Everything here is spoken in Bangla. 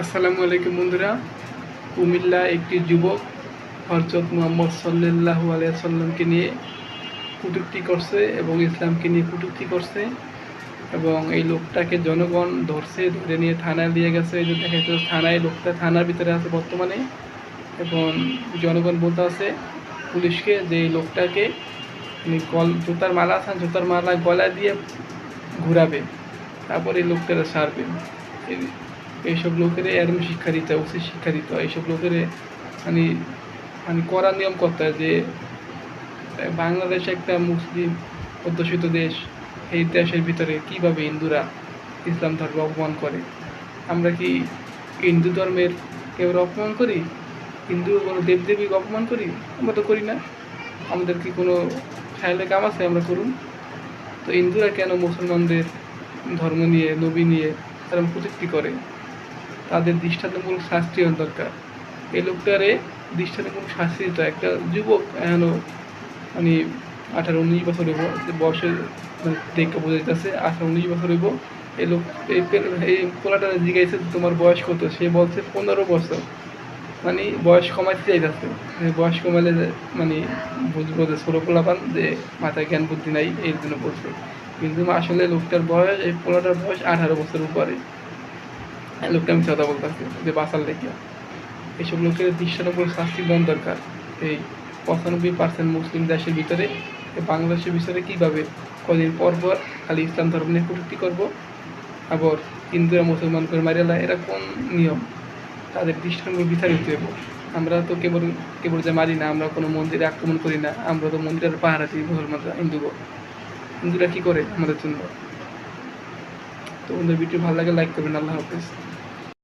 আসসালামু আলাইকুম বন্ধুরা। কুমিল্লা একটি যুবক হরজত মোহাম্মদ সাল্লাল্লাহু আলিয়া সাল্লামকে নিয়ে কুটুক্তি করছে এবং ইসলামকে নিয়ে কটূক্তি করছে এবং এই লোকটাকে জনগণ ধরছে ধরে নিয়ে থানায় দিয়ে গেছে। এই যে দেখা যাচ্ছে থানায় লোকটা থানার ভিতরে আছে বর্তমানে এবং জনগণ বলতে আছে পুলিশকে যে এই লোকটাকে গল জুতার মালা আছে না, জুতার মালা গলায় দিয়ে ঘুরাবে তারপর এই লোকটারা সারবে। এইসব লোকের এরম শিক্ষা দিতে হয়, উচিত শিক্ষা দিতে হয়। এইসব লোকের মানে মানে করা নিয়ম করতে যে, বাংলাদেশ একটা মুসলিম অধ্যুষিত দেশ, এই দেশের ভিতরে কীভাবে হিন্দুরা ইসলাম ধর্ম অপমান করে? আমরা কি হিন্দু ধর্মের কেউ অপমান করি? হিন্দু কোনো দেবদেবীকে অপমান করি? আমরা তো করি না। আমাদের কি কোনো খেয়ালে কাম আছে? আমরা করুন। তো হিন্দুরা কেন মুসলমানদের ধর্ম নিয়ে, নবী নিয়ে তারা প্রযুক্তি করে? তাদের দৃষ্টান্তমূলক শাস্তি হওয়া দরকার। এই লোকটারে দৃষ্টান্তমূলক শাস্তি দিতে একটা যুবক এখনও মানে আঠারো উনিশ বছর হইব বয়সে মানে দেখে বোঝা যাইতেছে, আঠারো উনিশ বছর হইব। এই লোক, এই এই পোলাটা জিজ্ঞাসা তোমার বয়স কত? সে বলছে পনেরো বছর। মানে বয়স কমাইতে চাইতেছে। বয়স কমাইলে যে- মানে বুঝব যে ছোটো পোলাপান যে মাথায় জ্ঞান বুদ্ধি নাই এর জন্য বলছে। কিন্তু আসলে লোকটার বয়স, এই পোলাটার বয়স আঠারো বছর উপরে। লোকটা আমি কথা বলতেছি, যে বাঁচার লেগে এইসব লোকের দৃষ্টান্তমূলক শাস্তি দেওয়ার দরকার। এই পঁচানব্বই পার্সেন্ট মুসলিম দেশের ভিতরে বাংলাদেশের ভিতরে কীভাবে কদিন পর পর খালি ইসলাম ধর্ম নিয়ে কটূক্তি করব? আবার হিন্দুরা, মুসলমান করে মারিয়ালা এরা কোন নিয়ম? তাদের দৃষ্টান্তমূলক বিচার দিতে হবে আমরা তো কেবল কেবল যে মারি না, আমরা কোনো মন্দিরে আক্রমণ করি না, আমরা তো মন্দিরের পাহারা দিই মুসলমানরা হিন্দু হিন্দুরা কী করে আমাদের জন্য? তো ওদের ভিডিও ভালো লাগে লাইক করবেন আল্লাহ হাফিজ।